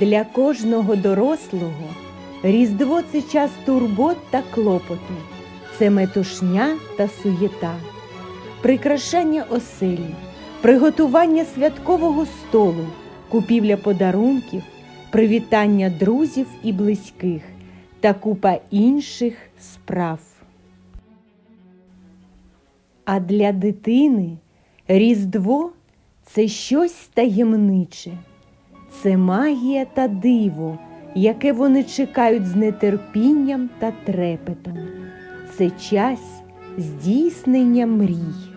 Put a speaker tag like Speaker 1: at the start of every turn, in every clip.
Speaker 1: Для кожного дорослого. Різдво це час турбот та клопоту, це метушня та суєта, прикрашання оселі, приготування святкового столу, купівля подарунків, привітання друзів і близьких. Та купа інших справ. А для дитини Різдво це щось таємниче, це магія та диво, яке вони чекають з нетерпінням та трепетом. Це час здійснення мрій.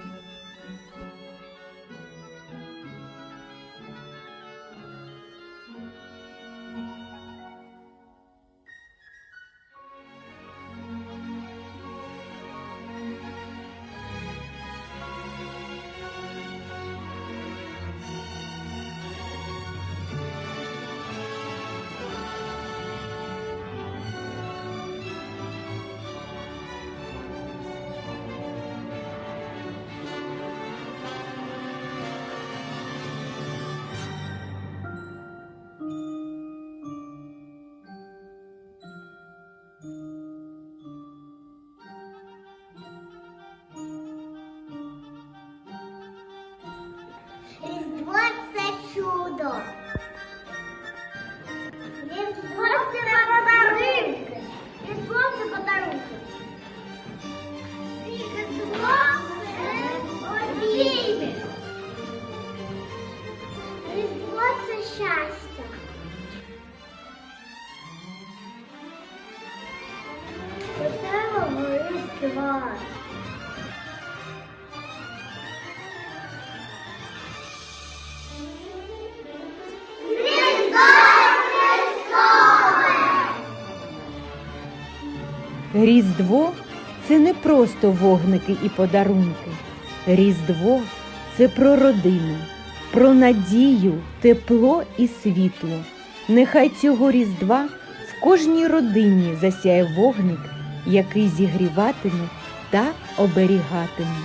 Speaker 2: Чудо. Різдво це подарунки. Різдво це подарунки. Різдво це обійми. Різдво це щастя. Веселого Різдва. Різдво
Speaker 1: Різдво це не просто вогники і подарунки. Різдво це про родину, про надію, тепло і світло. Нехай цього Різдва в кожній родині засяє вогник, який зігріватиме та оберігатиме.